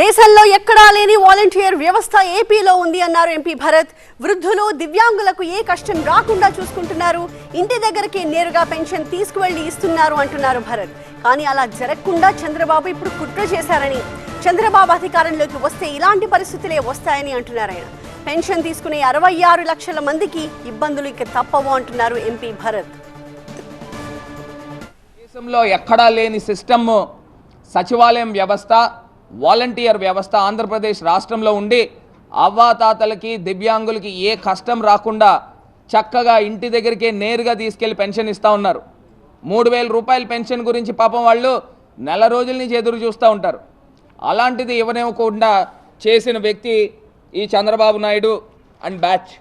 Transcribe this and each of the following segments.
దేశంలో ఎక్కడా లేని వాలంటీర్ వ్యవస్థ ఏపీలో ఉంది అన్నారు ఎంపీ భరత్. వృద్ధులు దివ్యాంగులకు ఏ కష్టం రాకుండా చూసుకుంటున్నారు. ఇంటి దగ్గరికి నేరుగా పెన్షన్ తీసుకువెళ్ళి ఇస్తున్నారు అంటున్నారు భరత్. కానీ అలా జరగకుండా చంద్రబాబు ఇప్పుడు కుట్ర చేశారని చంద్రబాబు అధికారంలోకి వస్తే ఇలాంటి పరిస్థితులే వస్తాయని అంటున్నారు ఆయన. పెన్షన్ తీసుకునే అరవై ఆరు లక్షల మందికి ఇబ్బందులు ఇక తప్పవు అంటున్నారు ఎంపీ భరత్. దేశంలో ఎక్కడా లేని సిస్టమ్ సచివాలయం వ్యవస్థ వాలంటీర్ వ్యవస్థ ఆంధ్రప్రదేశ్ రాష్ట్రంలో ఉండి అవ్వాతాతలకి దివ్యాంగులకి ఏ కష్టం రాకుండా చక్కగా ఇంటి దగ్గరికే నేరుగా తీసుకెళ్ళి పెన్షన్ ఇస్తూ ఉన్నారు. మూడు వేల రూపాయల పెన్షన్ గురించి పాపం వాళ్ళు నెల రోజుల నుంచి ఎదురు చూస్తూ ఉంటారు. అలాంటిది ఇవ్వనివ్వకుండా చేసిన వ్యక్తి ఈ చంద్రబాబు నాయుడు అండ్ బ్యాచ్.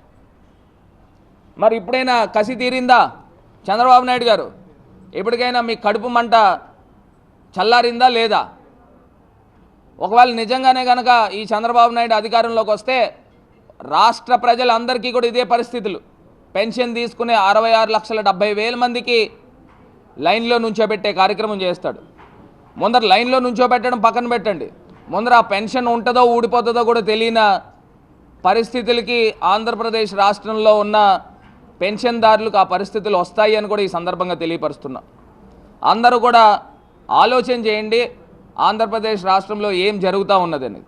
మరి ఇప్పుడైనా కసి తీరిందా చంద్రబాబు నాయుడు గారు? ఇప్పటికైనా మీ కడుపు మంట చల్లారిందా లేదా? ఒకవేళ నిజంగానే కనుక ఈ చంద్రబాబు నాయుడు అధికారంలోకి వస్తే రాష్ట్ర ప్రజలందరికీ కూడా ఇదే పరిస్థితులు. పెన్షన్ తీసుకునే అరవై ఆరు లక్షల డెబ్బై వేల మందికి లైన్లో నుంచోబెట్టే కార్యక్రమం చేస్తాడు. ముందర లైన్లో నుంచోబెట్టడం పక్కన పెట్టండి. ముందర ఆ పెన్షన్ ఉంటుందో ఊడిపోతుందో కూడా తెలియని పరిస్థితులకి ఆంధ్రప్రదేశ్ రాష్ట్రంలో ఉన్న పెన్షన్దారులకు ఆ పరిస్థితులు వస్తాయి అని కూడా ఈ సందర్భంగా తెలియపరుస్తున్నా. అందరూ కూడా ఆలోచన చేయండి. ఆంధ్రప్రదేశ్ రాష్ట్రంలో ఏం జరుగుతూ ఉన్నదని